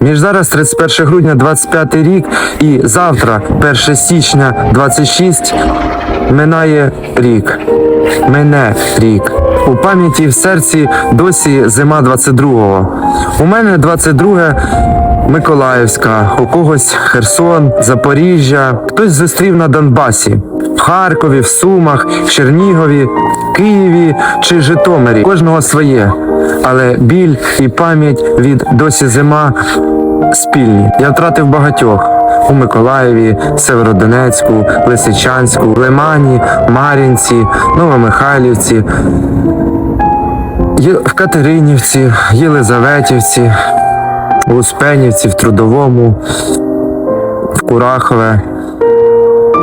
Між зараз 31 грудня 25 рік і завтра, 1 січня 26, минає рік. Мене рік. У пам'яті в серці досі зима 22-го. У мене 22 Миколаївська, у когось Херсон, Запоріжжя, хтось зустрів на Донбасі, в Харкові, в Сумах, Чернігові, Києві чи Житомирі. Кожного своє. Але біль і пам'ять від досі зима спільні. Я втратив багатьох у Миколаєві, Северодонецьку, Лисичанську, Лимані, Мар'їнці, Новомихайлівці, в Катеринівці, Єлизаветівці, у Успенівці, в Трудовому, в Курахове.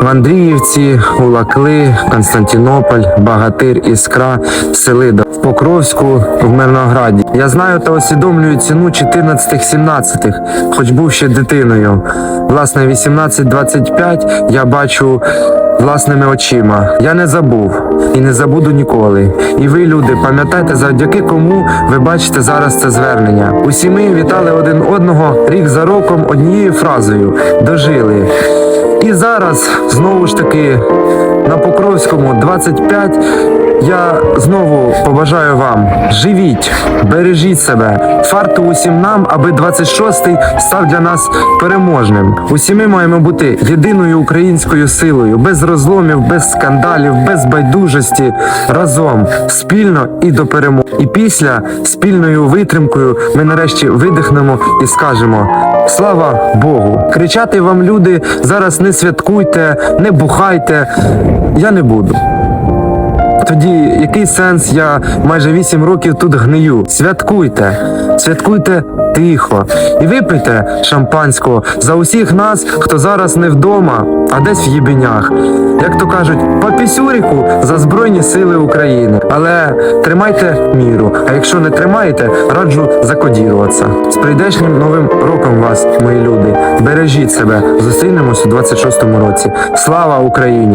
В Андріївці, у Лакли, Константинополь, Багатир, Іскра, Селида, в Покровську, в Мирнограді. Я знаю та усвідомлюю ціну 14-17, хоч був ще дитиною. Власне, 18-25 я бачу власними очима. Я не забув і не забуду ніколи. І ви, люди, пам'ятайте, завдяки кому ви бачите зараз це звернення. Усі ми вітали один одного рік за роком однією фразою дожили. І зараз знову ж таки на Покровському 25 я знову побажаю вам живіть, бережіть себе, фарту усім нам, аби 26-й став для нас переможним. Усі ми маємо бути єдиною українською силою, без розломів, без скандалів, без байдужості, разом, спільно і до перемоги. І після спільною витримкою ми нарешті видихнемо і скажемо слава Богу! Кричати вам люди зараз не святкуйте, не бухайте. Я не буду. Тоді який сенс я майже 8 років тут гнию? Святкуйте, святкуйте тихо і випийте шампанського за усіх нас, хто зараз не вдома, а десь в їбенях. Як то кажуть, по пісюріку за Збройні Сили України. Але тримайте міру. А якщо не тримаєте, раджу закодіруватися. З прийдешнім новим роком вас, мої люди. Бережіть себе. Зустрінемось у 26-му році. Слава Україні!